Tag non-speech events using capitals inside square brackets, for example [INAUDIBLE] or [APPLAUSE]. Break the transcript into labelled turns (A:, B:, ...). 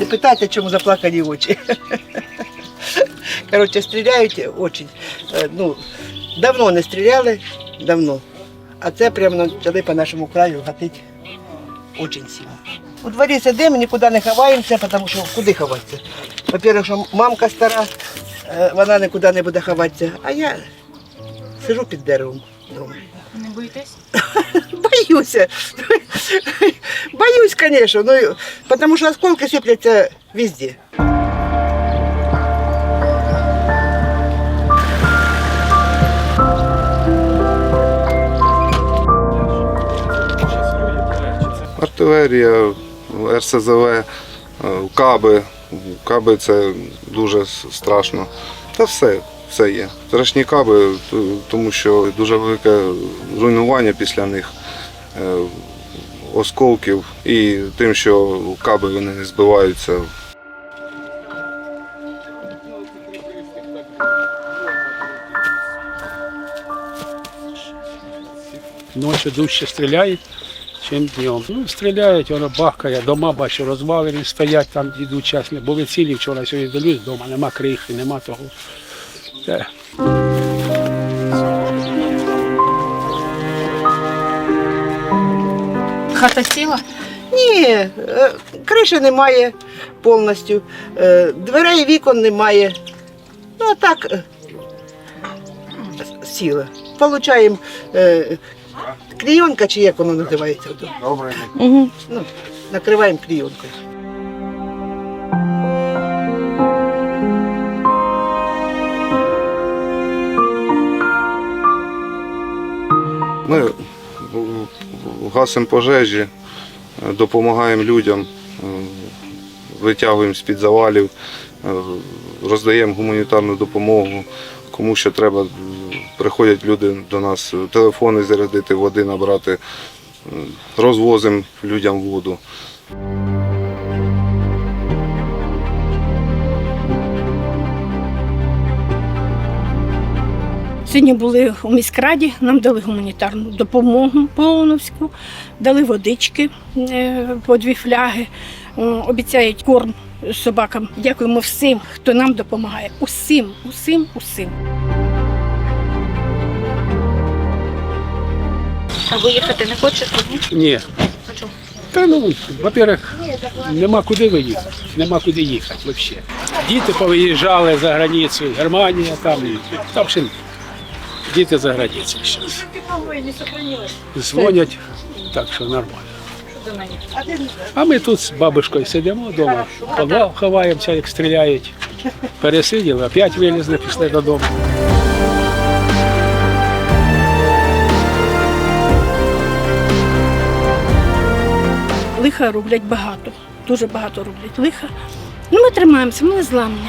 A: Не питайте, чому заплакані очі. Коротше, стріляють очень. Е, Ну, давно не стріляли, давно. А це прямо почали по нашому краю гатити очень сильно. У дворі сидимо, нікуди не ховаємося, тому що куди ховатися? По-перше, що мамка стара, е, вона нікуди не буде ховатися, а я сижу під деревом вдома.
B: Не боїтесь? [LAUGHS]
A: Боюся. Боюсь, конечно, ну, потому что осколки сыплятся везде.
C: Артилерія, РСЗВ, е, каби. Каби це дуже страшно. Та все, все є. Страшні каби, тому що дуже велике руйнування після них е, осколків і тим, що каби вони не збиваються.
D: Ночі дужче стріляють, чим днем. Ну, стріляють, воно бахкає, дома бачу, розвалені стоять, там йдуть час. Були цілі вчора, сьогодні дивлюсь, вдома нема крихи, нема того.
B: Хата сіла?
A: Ні, е, криші немає повністю, е, дверей вікон немає. Ну, а так е, сіла. Получаємо клійонка, чи як воно називається.
C: Добре.
A: Угу. Ну, накриваємо клійонкою.
C: Ми гасимо пожежі, е, допомагаємо людям, е, витягуємо з-під завалів, е, роздаємо гуманітарну допомогу. Кому що треба, приходять люди до нас, телефони зарядити, води набрати, розвозимо людям воду.
E: Сьогодні були у міськраді, нам дали гуманітарну допомогу Полоновську, дали водички е, по дві фляги, обіцяють корм собакам. Дякуємо всім, хто нам допомагає. Усім, усім, усім.
B: А виїхати не хочете? Ні?
D: Ні.
B: А чому?
D: Та ну, во-первых, нема куди виїхати, нема куди їхати взагалі. Діти повиїжджали за границю, Германія, там, там ще діти за границею зараз. Дзвонять, так що нормально. А ми тут з бабушкою сидимо вдома, підвал ховаємося, як стріляють. Пересиділи, опять вилізли, пішли додому.
E: Лиха роблять багато, дуже багато роблять лиха. Ну, ми тримаємося, ми не зламні.